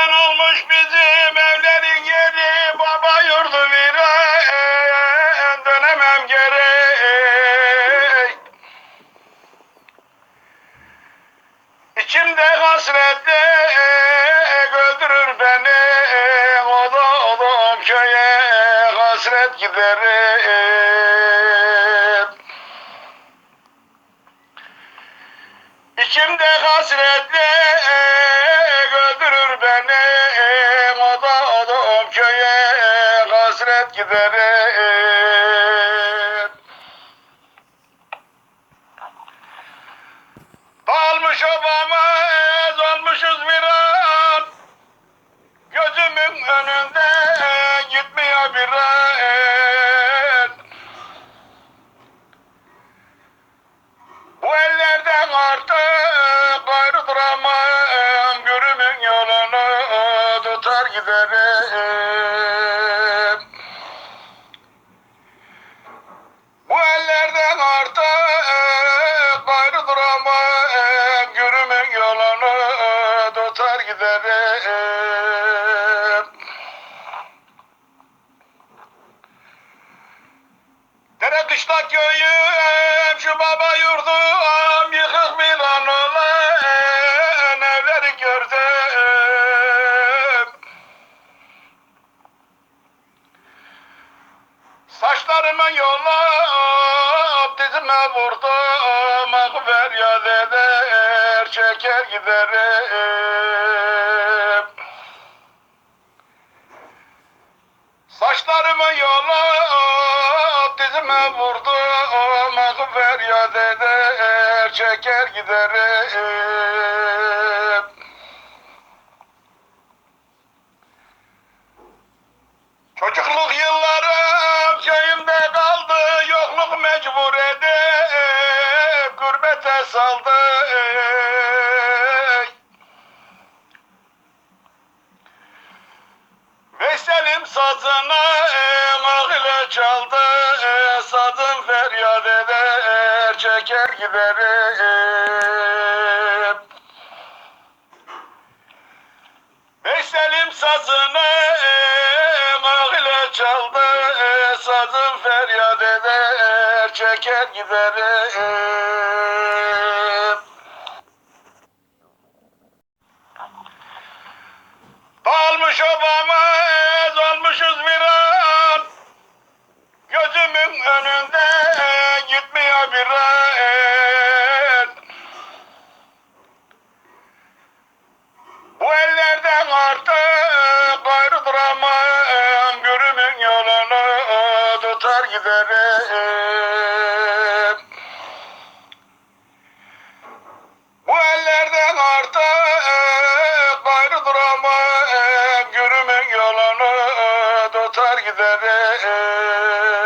Veren olmuş bizim evlerin yeri baba yurdu viran dönemem geri. İçimde hasretle öldürür beni o da oğlum köye hasret giderim. Giderim. Dalmış obama olmuşuz bir an. Gözümün önünde gitmiyor bir an. Bu ellerden artık gayrı duramam Gürümün yolunu tutar giderim giderim Dere kışlak köyüm şu baba yurdum Yıkık bir an olan evleri gördüm. Saçlarımı yollayıp dizime vurdum Ah feryat eder çeker giderim. Saçlarımı yollayıp dizime vurdum Ah feryat eder çeker giderim. Çocukluk yıllarım köyümde kaldı Yokluk mecbur edip gurbete saldı Veysel'im sazını ah ile çaldı Sazım feryat eder çeker giderim. Veysel'im sazını ah ile çaldı Sazım feryat eder çeker giderim. Dalmış obama gitmiyor bir an Bu ellerden artık gayrı duramam Gürümün yolunu tutar giderim. Bu ellerden artık gayrı duramam Gürümün yolunu tutar giderim